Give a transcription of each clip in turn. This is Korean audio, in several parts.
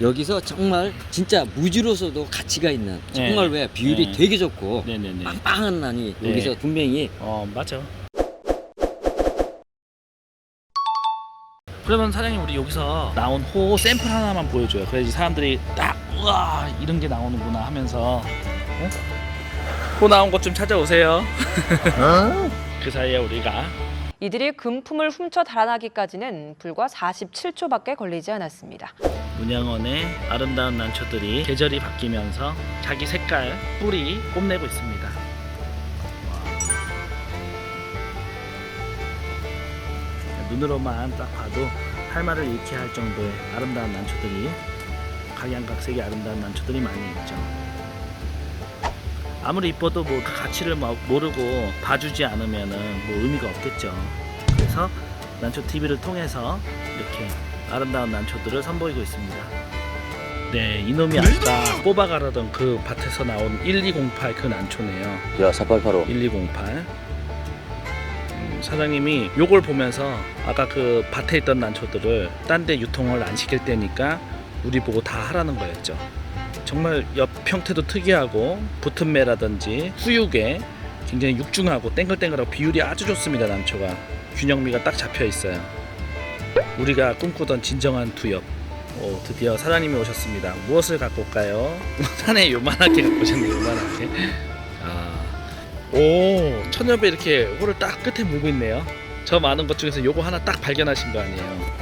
여기서 정말 진짜 무지로서도 가치가 있는 정말 왜 비율이 네. 되게 좋고 네네네. 빵빵한 난이 네. 여기서 분명히 어 맞아. 그러면 사장님 우리 여기서 나온 호 샘플 하나만 보여줘요. 그래야지 사람들이 딱 우와 이런 게 나오는구나 하면서 어? 호 나온 것 좀 찾아오세요. 그 사이에 우리가 이들이 금품을 훔쳐 달아나기까지는 불과 47초밖에 걸리지 않았습니다. 문양원의 아름다운 난초들이 계절이 바뀌면서 자기 색깔 뿌리 뽐내고 있습니다. 와. 눈으로만 딱 봐도 할 말을 잃게 할 정도의 아름다운 난초들이 각양각색의 아름다운 난초들이 많이 있죠. 아무리 이뻐도 뭐 그 가치를 막 모르고 봐주지 않으면은 뭐 의미가 없겠죠. 그래서 난초 TV를 통해서 이렇게 아름다운 난초들을 선보이고 있습니다. 네, 이놈이 아까 뽑아가라던 그 밭에서 나온 1208 그 난초네요. 야 4885. 1208. 음, 사장님이 요걸 보면서 아까 그 밭에 있던 난초들을 딴 데 유통을 안 시킬 때니까 우리 보고 다 하라는 거였죠. 정말 옆 형태도 특이하고 붙은 매라든지 후육에 굉장히 육중하고 땡글땡글하고 비율이 아주 좋습니다. 난초가 균형미가 딱 잡혀 있어요. 우리가 꿈꾸던 진정한 두엽. 오, 드디어 사장님이 오셨습니다. 무엇을 갖고 올까요? 산에 요만하게 갖고 오셨네요. 요만하게. 아, 오, 천엽에 이렇게 호를 딱 끝에 물고 있네요. 저 많은 것 중에서 요거 하나 딱 발견하신 거 아니에요.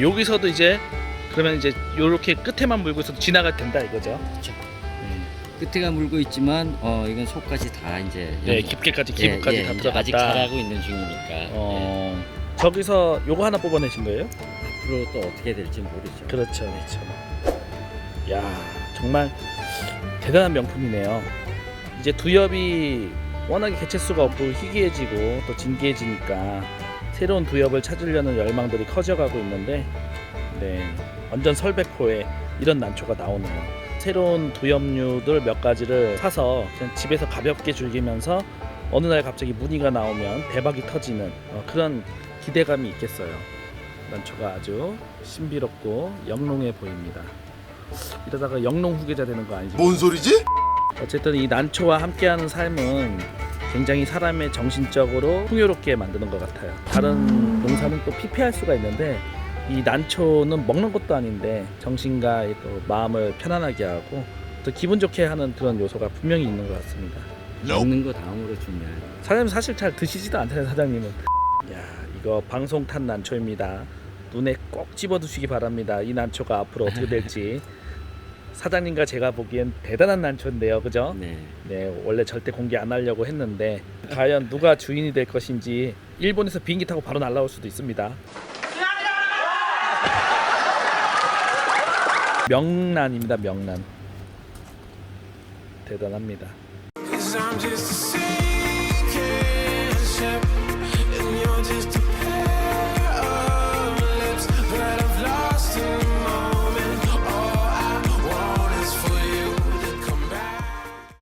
여기서도 이제 그러면 이제 요렇게 끝에만 물고 있어도 지나가 된다 이거죠. 그렇죠. 네, 끝에가 물고 있지만 어 이건 속까지 다 이제 네 깊게까지 예, 기부까지 예, 다 이제 들어갔다. 아직 자라고 있는 중이니까 어, 저기서 요거 하나 뽑아내신 거예요? 예. 앞으로 또 어떻게 될지 모르죠. 그렇죠, 그렇죠. 야, 정말 대단한 명품이네요. 이제 두엽이 워낙에 개체수가 없고 희귀해지고 또 진기해지니까 새로운 두엽을 찾으려는 열망들이 커져가고 있는데, 네, 완전 설백호에 이런 난초가 나오네요. 새로운 두엽류들 몇 가지를 사서 그냥 집에서 가볍게 즐기면서 어느 날 갑자기 무늬가 나오면 대박이 터지는 어, 그런 기대감이 있겠어요. 난초가 아주 신비롭고 영롱해 보입니다. 이러다가 영롱 후계자 되는 거 아니죠? 뭔 소리지? 어쨌든 이 난초와 함께하는 삶은 굉장히 사람의 정신적으로 풍요롭게 만드는 것 같아요. 다른 농사는 또 피폐할 수가 있는데 이 난초는 먹는 것도 아닌데 정신과 또 마음을 편안하게 하고 또 기분 좋게 하는 그런 요소가 분명히 있는 것 같습니다. 먹는 거 다음으로 중요해요. 사장님 사실 잘 드시지도 않잖아요 사장님은 야 이거 방송 탄 난초입니다 눈에 꼭 집어 두시기 바랍니다 이 난초가 앞으로 어떻게 될지 사장님과 제가 보기엔 대단한 난초인데요 그죠? 네. 네 원래 절대 공개 안 하려고 했는데 과연 누가 주인이 될 것인지 일본에서 비행기 타고 바로 날라올 수도 있습니다 명란입니다 명란. 대단합니다